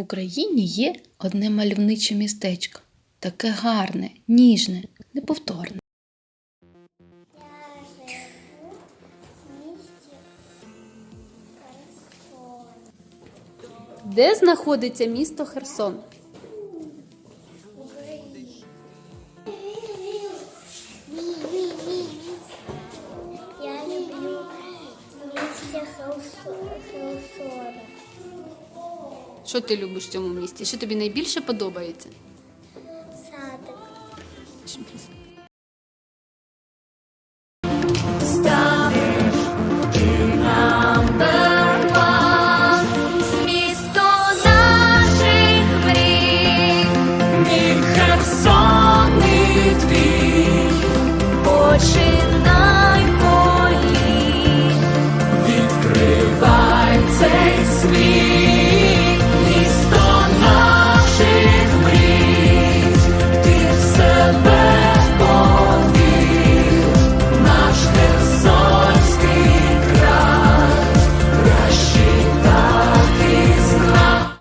Україні є одне мальовниче містечко, таке гарне, ніжне, неповторне. Де знаходиться місто Херсон? Я люблю місце Хелсона. Що ти любиш в цьому місті? Що тобі найбільше подобається? Садик. Відкривай цей світ.